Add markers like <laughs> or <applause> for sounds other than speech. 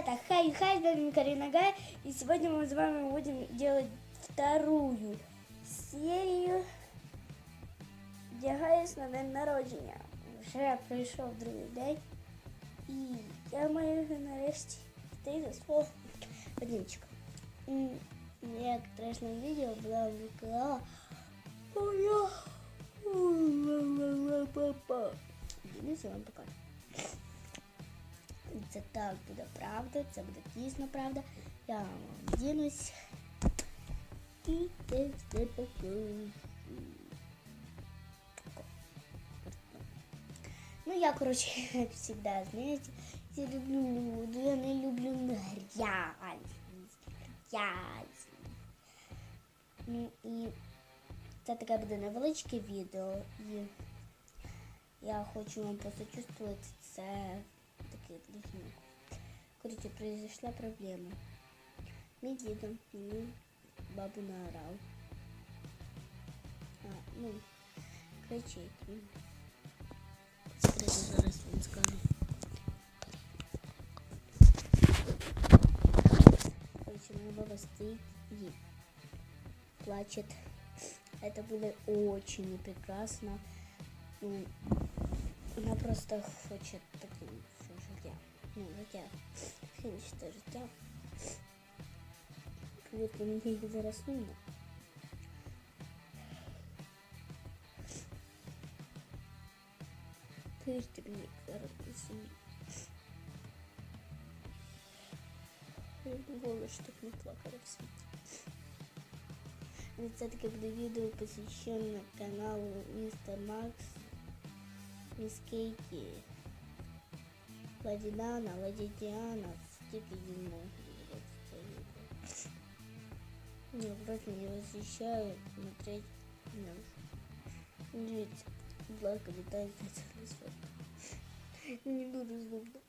Ребята, хай, хай, с вами Карина Гай, и сегодня мы с вами будем делать вторую серию Дягаюсь на день народження. Вже прийшов другий день, і я маю нарешті йти за свого одинчика. Як страшне відео була виклала моя папа. Дивіться вам покажу. Це так буде правда, це буде дійсно правда. Я вам дінусь. І це все покажу. Ну, я, короче, как <laughs> всегда, знаете, я люблю, люди, я не люблю грязь, грязь. Ну і це таке буде невеличке відео. І я хочу вам посочувствувати це таке дрібне. Короче, произошла проблема. Мій дідо мені бабу наорав. А, ну, кричить. ну. Скажу, зараз вам скажу. Короче, моя баба стоит и плачет. Это было очень прекрасно. Ну, она просто хочет таким що життя. Ну, життя. Фініште життя. Повірте, мені їх зараз сумно. Повірте мені, зараз не сумно. Я думала, що так не плакала в світі. І це таке буде відео посвящене каналу Містер Макс, Міс Кейті, Ладі Дана, Ладі Діана, тільки зі мною буде це відео. Я просто не восхищаю смотреть на Дивіться, будь ласка, вітайте це Не <laughs> дуже зубно.